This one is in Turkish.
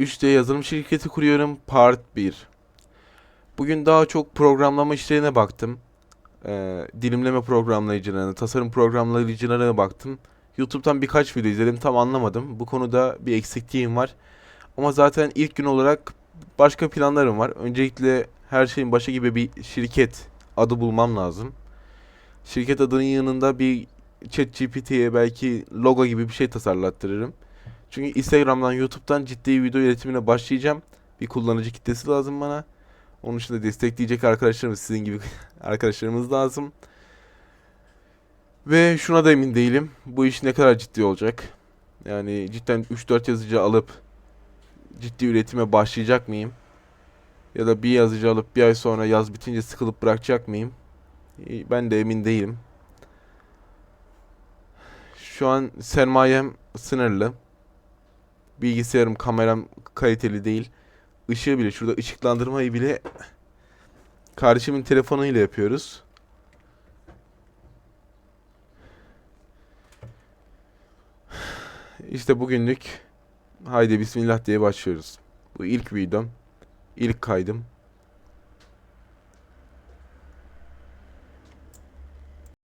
3D yazılım şirketi kuruyorum part 1. Bugün daha çok programlama işlerine baktım. Ee, dilimleme programlayıcılarına, tasarım programlayıcılarına baktım. YouTube'dan birkaç video izledim tam anlamadım. Bu konuda bir eksikliğim var. Ama zaten ilk gün olarak başka planlarım var. Öncelikle her şeyin başı gibi bir şirket adı bulmam lazım. Şirket adının yanında bir ChatGPT'ye belki logo gibi bir şey tasarlattırırım. Çünkü Instagram'dan, YouTube'dan ciddi video üretimine başlayacağım. Bir kullanıcı kitlesi lazım bana. Onun için de destekleyecek arkadaşlarımız, sizin gibi arkadaşlarımız lazım. Ve şuna da emin değilim. Bu iş ne kadar ciddi olacak? Yani cidden 3-4 yazıcı alıp ciddi üretime başlayacak mıyım? Ya da bir yazıcı alıp bir ay sonra yaz bitince sıkılıp bırakacak mıyım? Ee, Ben de emin değilim. Şu an sermayem sınırlı. Bilgisayarım, kameram kaliteli değil. Işığı bile, şurada ışıklandırmayı bile kardeşimin telefonuyla yapıyoruz. İşte bugünlük haydi bismillah diye başlıyoruz. Bu ilk videom, ilk kaydım.